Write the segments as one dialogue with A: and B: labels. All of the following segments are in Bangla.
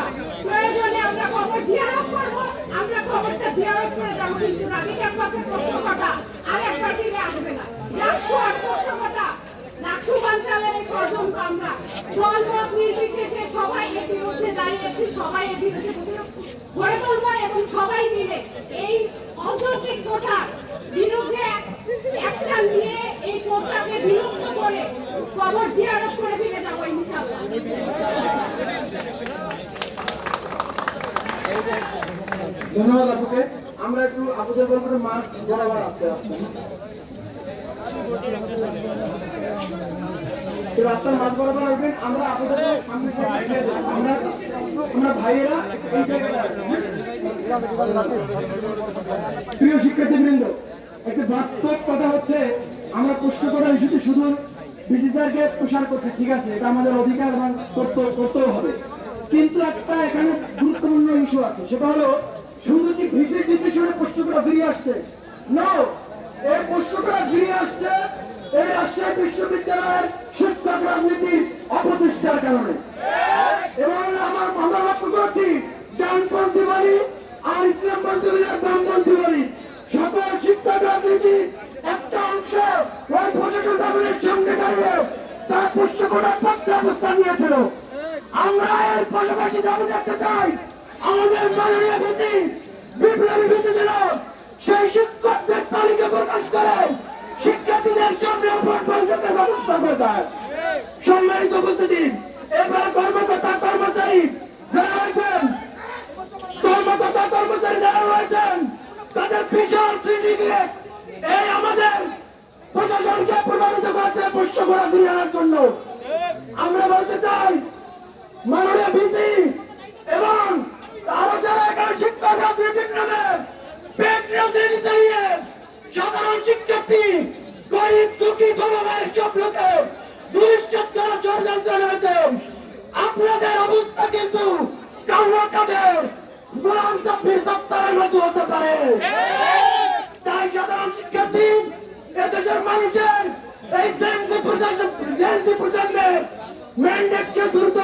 A: না। প্রয়োজনে আমরা খবর জিয়ারত করব। আমরা খবরটা জিয়ারত করে যাব কিন্তু রাবি ক্যাম্পাসের প্রশ্ন কথা আর একবার ফিরে আসবে না। লাখশো আর প্রশ্ন কথা লাখশো বাঞ্চালের এই ষড়যন্ত্র আমরা। দল নির্বিশেষে সবাই এর বিরুদ্ধে দাঁড়িয়েছি, সবাই এর বিরুদ্ধে গড়ে তুলবো এবং সবাই মিলে এই অযৌক্তিক কোটার বিরুদ্ধে অ্যাকশন নিয়ে এই কোটাকে বিলুপ্ত করে খবর জিয়ারত করে ফিরে যাব ইনশাআল্লাহ
B: ধন্যবাদ আপুকে আমরা একটু আপুদের বলব মাছ রাস্তার মাঝ বরাবর আসবেন, আমরা আপনাদের সামনে ভাইয়েরা? প্রিয় শিক্ষার্থীবৃন্দ, একটা বাস্তব কথা হচ্ছে, আমরা প্রশ্ন করার ইস্যুতে শুধু বিসি স্যারকে প্রসার করছি, ঠিক আছে? এটা আমাদের অধিকার এবং করতে করতেও হবে। কিন্তু একটা এখানে গুরুত্বপূর্ণ ইস্যু আছে। সেটা হলো, শুধু কি ভিসির নির্দেশনে প্রশ্ন করা ফিরে আসছে? নো এই প্রশ্ন করা ফিরে আসছে এই রাজশাহী বিশ্ববিদ্যালয়ের শিক্ষক রাজনীতির অপচেষ্টার কারণে। এবং আমার আমরা লক্ষ্য করছি, ডানপন্থী বলি আর ইসলামপন্থী বলি আর বামপন্থী বলি সকল শিক্ষক রাজনীতি একটা অংশ ওই প্রশাসন সঙ্গে দাঁড়িয়ে তারা পুষ্ট করার পক্ষে অবস্থান নিয়েছিল। আমরা এর পাশাপাশি দাবি দেখতে চাই। আমাদের মাননীয় ভিত্তি বিপ্লবী ভিত্তি ছিল সেই শিক্ষকদের তালিকা প্রকাশ করে, শিক্ষার্থীদের সামনে ভোট বন্ধের ব্যবস্থা করে দেয়। সম্মানিত উপস্থিতি, এবারে কর্মকর্তা কর্মচারী যারা হয়েছেন কর্মকর্তা কর্মচারী যারা রয়েছেন, তাদের বিশাল সিন্ডিকেট এই আমাদের প্রশাসনকে প্রভাবিত করেছে পুষ্য করা ফিরিয়ে আনার জন্য। আমরা বলতে চাই মাননীয় ভিসি এবং আরও যারা এখানে শিক্ষক রাজনীতির নামে পেট রাজনীতি চালিয়ে সাধারণ শিক্ষার্থী, গরিব, দুঃখী বাবা সব লোকে দুরিশ্চত করার ষড়যন্ত্র নেমেছে আপনাদের অবস্থা কিন্তু কাউয়া কাদের গোলাম সাব্বির সত্তারের মতো হতে পারে। তাই সাধারণ শিক্ষার্থী এদেশের মানুষের এই জেনসি প্রজন্ম জেনসি প্রজন্মের ম্যান্ডেটকে দ্রুত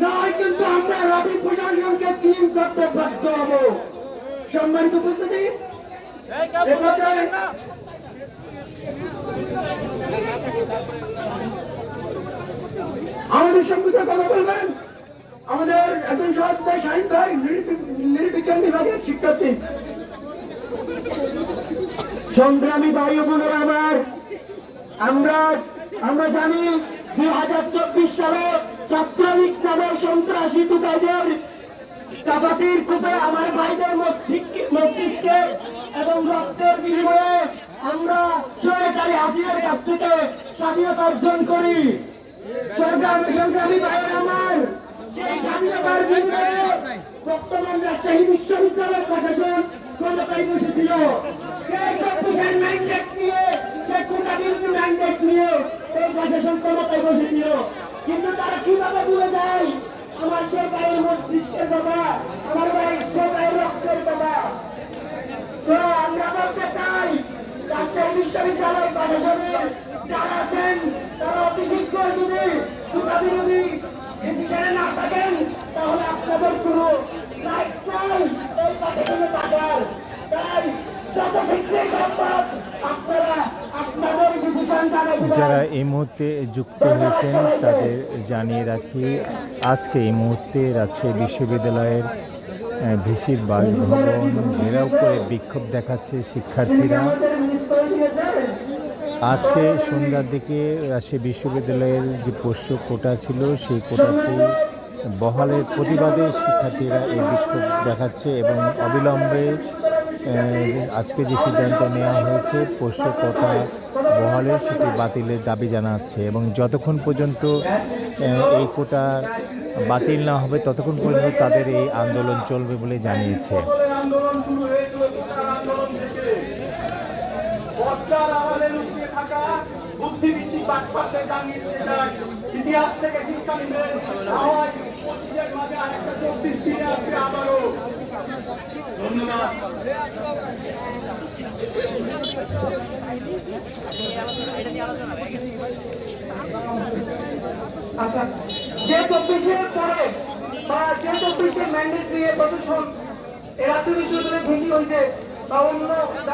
B: নয় কিন্তু আমরা রবি প্রশাসনকে ক্লিন করতে বাধ্য হব। সম্মানিত উপস্থিতি? আমাদের সঙ্গে কথা বলবেন? আমাদের একজন সহায়তা শাহিন ভাই নির্বিজ্ঞান বিভাগের শিক্ষার্থী। সংগ্রামী ভাই বোনেরা আমার আমরা আমরা জানি দুই হাজার চব্বিশ সালে ছাত্রলীগ নামের সন্ত্রাসী টুকাইদের চাপাতির কূপে আমার ভাইদের মস্তিষ্কে- এবং রক্তের বিনিময়ে আমরা স্বৈরাচারী হাসিনের কাছ থেকে স্বাধীনতা অর্জন করি। সংগ্রামী ভাইয়ের আমার সেই স্বাধীনতার বিনিময়ে বর্তমান রাজশাহী বিশ্ববিদ্যালয়ের প্রশাসন ক্ষমতায় বসেছিল সেই চব্বিশের ম্যান্ডেট নিয়ে সেই কোটা বিরোধী ম্যান্ডেট নিয়ে এই প্রশাসন ক্ষমতায় বসেছিল কিন্তু তারা কীভাবে ভুলে যায় আমার সে ভাইয়ের মস্তিষ্কের কথা আমার ভাই সে ভাইয়ের রক্তের কথা তো আমরা বলতে চাই যারা আছেন তারা অতি শীঘ্র যদি কোটা বিরোধী ডিসিশনে না থাকেন তাহলে আপনাদের কোনো রাইট নাই এই পাশে কোনো টাকার তাই যত শীঘ্রই সম্ভব আপনারা
C: যারা এই মুহূর্তে যুক্ত হয়েছেন তাদের জানিয়ে রাখি আজকে এই মুহূর্তে রাজশাহী বিশ্ববিদ্যালয়ের ভিসির বাসভবন ঘেরাও করে বিক্ষোভ দেখাচ্ছে শিক্ষার্থীরা। আজকে সন্ধ্যার দিকে রাজশাহী বিশ্ববিদ্যালয়ের যে পোষ্য কোটা ছিল, সেই কোটাটি বহালের প্রতিবাদে শিক্ষার্থীরা এই বিক্ষোভ দেখাচ্ছে এবং অবিলম্বে আজকে যে সিদ্ধান্ত নেওয়া হয়েছে, পোষ্য কোটা বহালের সেটি বাতিলের দাবি জানাচ্ছে এবং যতক্ষণ পর্যন্ত এই কোটা বাতিল না হবে, ততক্ষণ পর্যন্ত তাদের এই আন্দোলন চলবে বলে জানিয়েছে
B: আন্দোলন শুরু হয়েছিল কোটার আন্দোলন থেকে বর্ষার আড়ালে লুকিয়ে থাকা বুদ্ধিভিত্তিক বাটপাতে জানিয়ে দিতে চাই ইতিহাস থেকে শিক্ষা নেবেন না হয় পঁচিশের মাঝে আরেকটা চব্বিশ দিনে আসবে আবারও ধন্যবাদ।
D: যে প্রশাসন এই রাজ্য বিশ্ববিদ্যালয়ে ভেসি হয়েছে বা অন্য